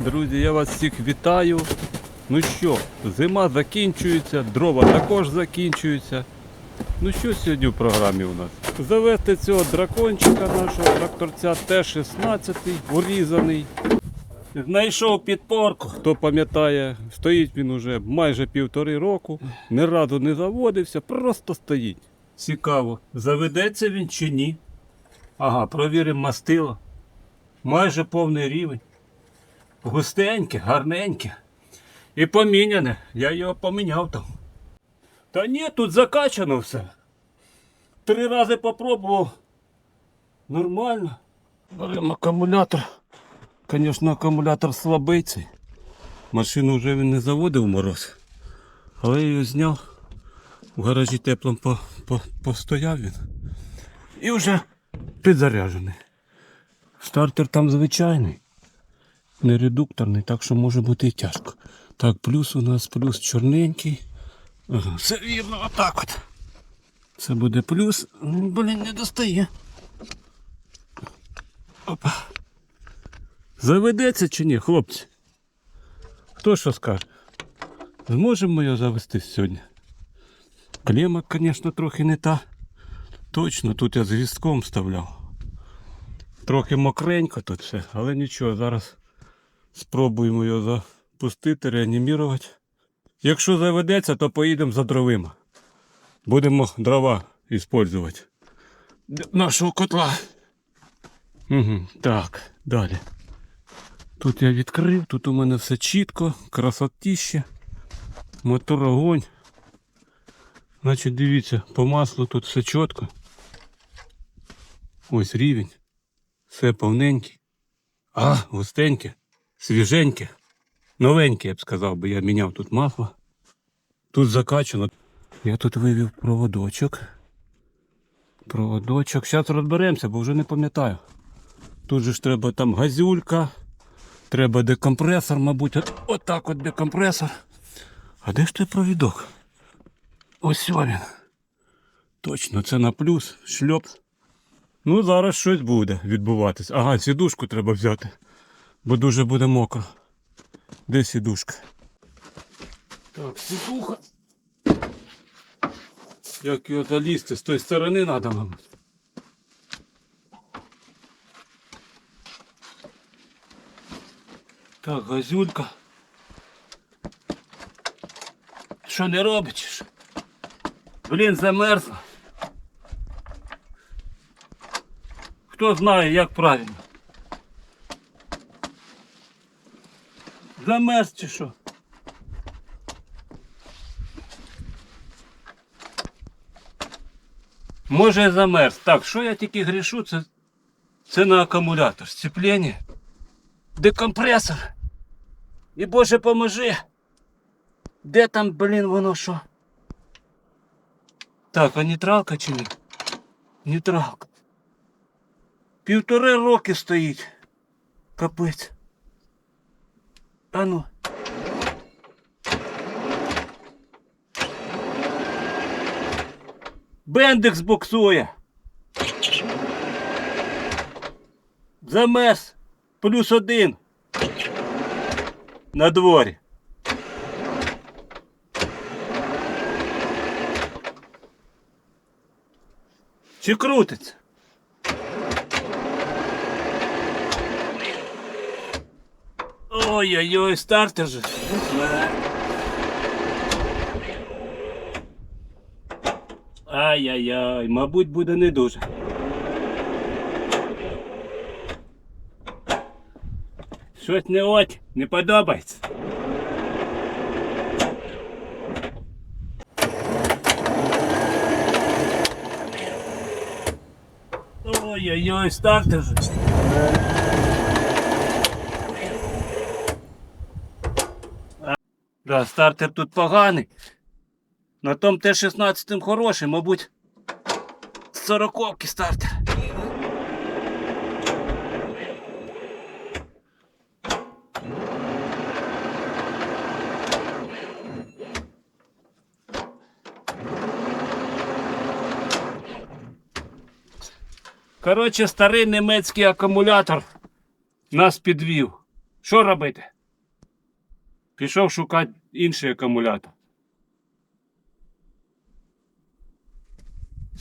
Друзі, я вас всіх вітаю. Ну що, зима закінчується, дрова також закінчуються. Ну що сьогодні в програмі у нас? Завести цього дракончика нашого тракторця Т-16 урізаний. Знайшов підпорку. Хто пам'ятає, стоїть він уже майже півтори року, ні разу не заводився, просто стоїть. Цікаво, заведеться він чи ні. Ага, провіримо мастило. Майже повний рівень. Густеньке, гарненьке. І поміняне. Я його поміняв там. Та ні, тут закачано все. Три рази попробував. Нормально. Беремо акумулятор. Звісно, акумулятор слабий цей. Машину вже він не заводив мороз. Але я його зняв. В гаражі теплом по, по, постояв він. І вже підзаряджений. Стартер там звичайний. Не редукторний, так що може бути і тяжко. Так, плюс у нас плюс чорненький. Ага, все вірно, отак от. Це буде плюс. Ну, Блін, не достає. Опа. Заведеться чи ні, хлопці? Хто що скаже? Зможемо його завести сьогодні? Клема, звісно, трохи не та. Точно, тут я з гвістком вставляв. Трохи мокренько тут все, але нічого, зараз спробуємо його запустити, реанімірувати. Якщо заведеться, то поїдемо за дровима. Будемо дрова використовувати. Нашого котла. Угу, так, далі. Тут я відкрив, тут у мене все чітко, красотіще. Мотор огонь. Значить, дивіться, по маслу тут все чітко. Ось рівень. Все повненький. А, густеньке, свіженьке. Новеньке, я б сказав, бо я міняв тут масло. Тут закачано. Я тут вивів проводочок. Проводочок. Зараз розберемося, бо вже не пам'ятаю. Тут же ж треба там газюлька. Треба декомпресор, мабуть. От, отак от декомпресор. А де ж той провідок? Ось він. Точно, це на плюс, шльоп. Ну, зараз щось буде відбуватись. Ага, сідушку треба взяти, бо дуже буде мокро. Де сідушка? Так, сідуха. Як його залізти? З тої сторони треба, мабуть. Так, газюлька. Що не робить? Блін, замерзла. Хто знає, як правильно? Замерз чи що? Може замерз. Так, що я тільки грішу, це, це на акумулятор. Сцеплення. Декомпресор. І Боже поможи. Де там, блін, воно що? Так, а нейтралка чи ні? Нейтралка. Півтори роки стоїть. Капець. А ну. Бендикс буксує. Замес. Плюс один. На дворі. Чи крутиться? Ой-ой-ой, стартер же. Ай-яй-яй, мабуть, буде не дуже. Щось не от, не подобається. Ой-ой-ой, стартер же. Да, стартер тут поганий. На том Т-16 хороший, мабуть, з 40 стартер. Коротше, старий німецький акумулятор нас підвів. Що робити? Пішов шукати інший акумулятор.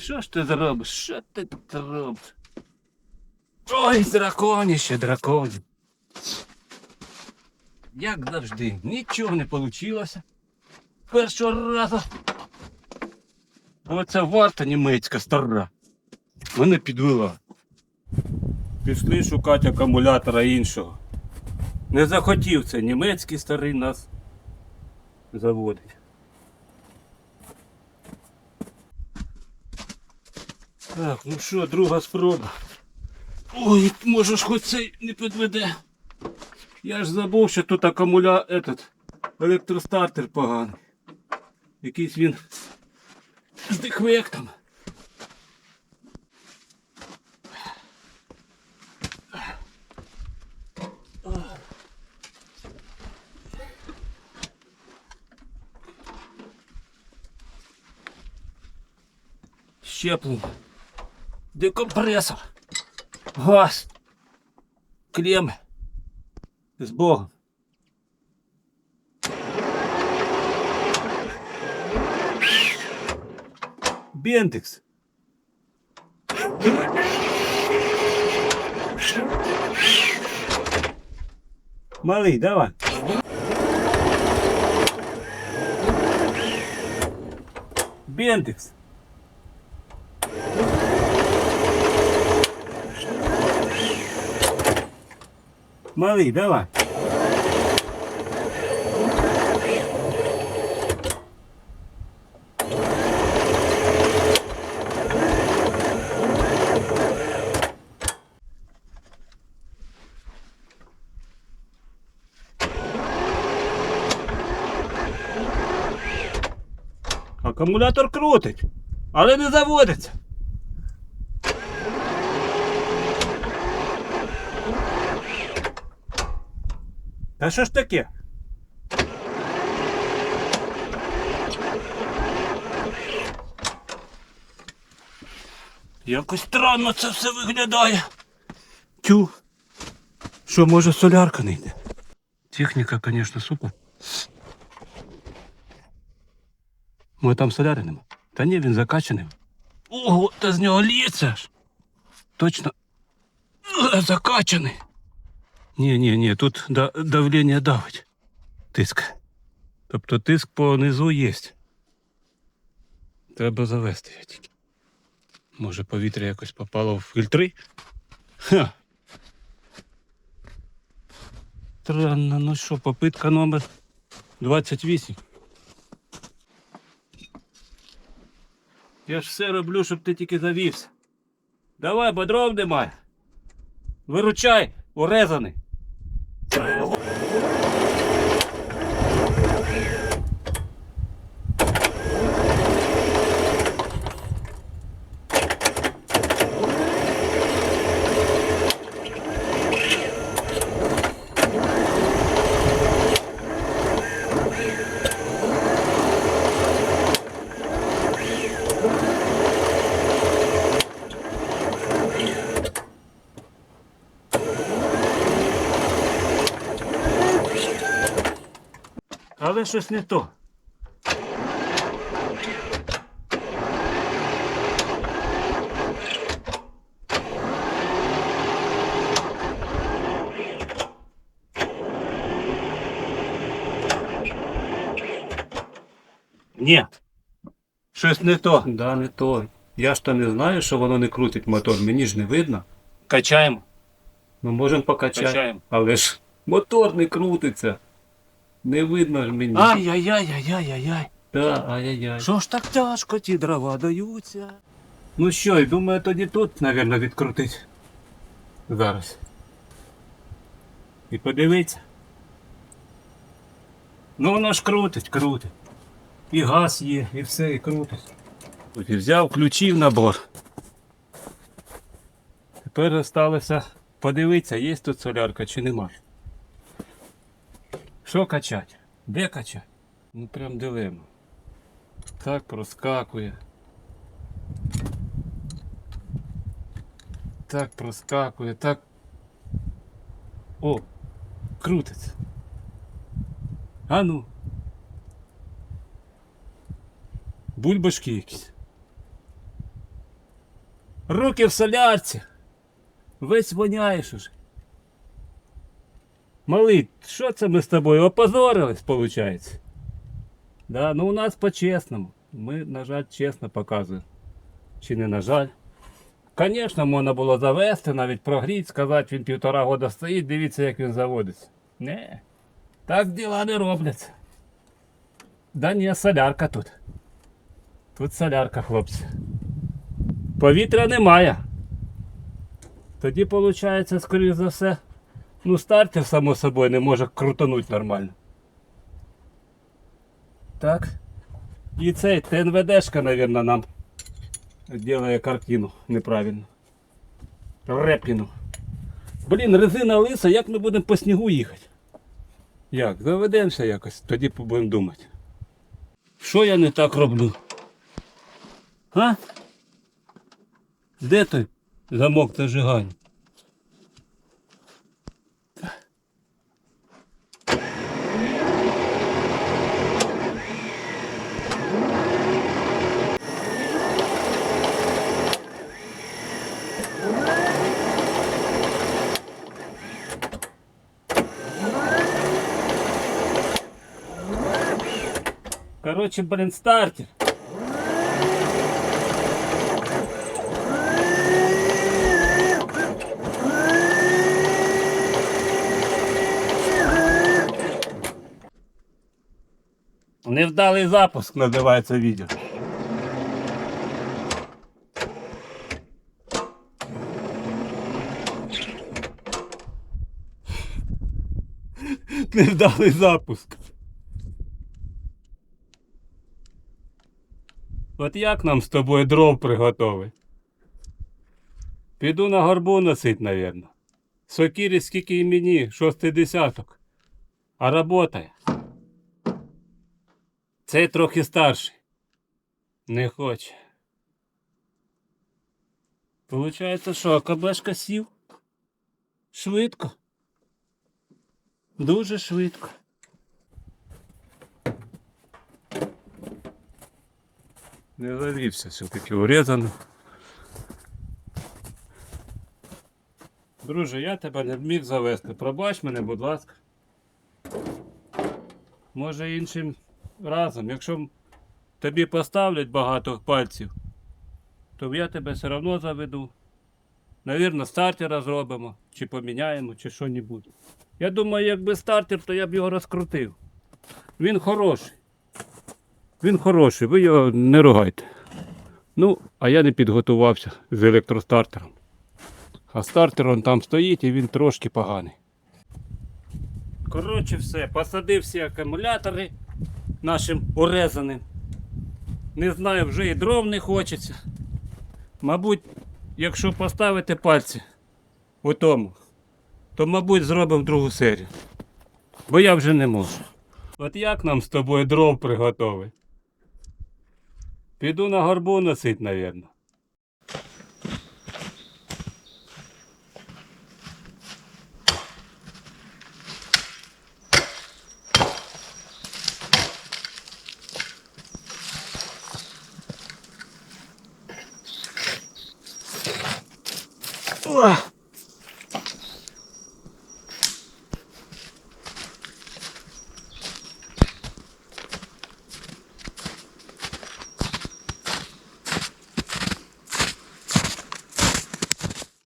Що ж ти зробиш? Що ти робиш? Ой, драконіще, драконі. Як завжди, нічого не вийшло. Першого разу. Оце варта німецька стара. Мене підвела. Пішли шукати акумулятора іншого. Не захотів це німецький старий нас заводить. Так, ну що, друга спроба. Ой, може ж хоч цей не підведе. Я ж забув, що тут акумуля... этот, електростартер поганий. Якийсь він з дефектом. Щеплення. Декомпресор. Газ. Клеми. З Богом. Бендекс. Малий, давай. Бендекс. Малий, давай. Акумулятор крутить, але не заводиться. Та що ж таке? Якось странно це все виглядає. Тю. Що, може солярка не йде? Техніка, звісно, супер. Може там соляри нема? Та ні, він закачаний. Ого, та з нього лється. Точно. Е, Закачаний. Ні, ні, ні, тут да, давлення давить. Тиск. Тобто тиск по низу є. Треба завести його тільки. Може повітря якось попало в фільтри? Ха. Странно, ну що, попитка номер 28. Я ж все роблю, щоб ти тільки завівся. Давай, бо дров немає. Виручай, урезаний. Але щось не то. Ні. Щось не то. Да, не то. Я ж то не знаю, що воно не крутить мотор, мені ж не видно. Качаємо. Ну можемо покачати. Качаємо. Але ж мотор не крутиться. Не видно ж мені. Ай-яй-яй-яй-яй-яй. Та, ай-яй-яй. Що ж так тяжко ті дрова даються? Ну що, і думаю, тоді тут, напевно, відкрутить. Зараз. І подивіться. Ну воно ж крутить, крутить. І газ є, і все, і крутить. От і взяв ключів набор. Тепер залишилося подивитися, є тут солярка чи нема. Що качать? Де качать? Ну прям дилема. Так проскакує. Так проскакує, так. О! крутиться. А ну. Бульбашки якісь. Руки в солярці. Весь воняєш уже. Малий, що це ми з тобою опозорились, виходить? Да, ну у нас по-чесному. Ми, на жаль, чесно показуємо. Чи не на жаль. Звісно, можна було завести, навіть прогріти, сказати, він півтора года стоїть, дивіться, як він заводиться. Не. Так діла не робляться. Да ні, солярка тут. Тут солярка, хлопці. Повітря немає. Тоді, виходить, скоріш за все, ну стартер, само собою, не може крутануть нормально. Так. І цей ТНВДшка, мабуть, нам делає картину неправильно. Репіну. Блін, резина лиса, як ми будемо по снігу їхати? Як? Заведемося якось, тоді будемо думати. Що я не так роблю? А? Де той замок зажигання? Короче, блин, стартер. Невдалий запуск називається відео. Невдалий запуск. От як нам з тобою дров приготовить? Піду на горбу носить, навірно. Сокірі скільки і мені, шостий десяток. А работає. Цей трохи старший. Не хоче. Получається, що АКБшка сів? Швидко. Дуже швидко. Не завівся все-таки урізано. Друже, я тебе не міг завести. Пробач мене, будь ласка. Може іншим разом. Якщо тобі поставлять багато пальців, то я тебе все одно заведу. Навірно, стартера зробимо, чи поміняємо, чи що-небудь. Я думаю, якби стартер, то я б його розкрутив. Він хороший. Він хороший, ви його не ругайте. Ну, а я не підготувався з електростартером. А стартер он там стоїть і він трошки поганий. Коротше, все, посадив всі акумулятори нашим урезаним. Не знаю, вже і дров не хочеться. Мабуть, якщо поставити пальці у тому, то, мабуть, зробимо другу серію. Бо я вже не можу. От як нам з тобою дров приготовить? Піду на горбу носить, навірно. Уah!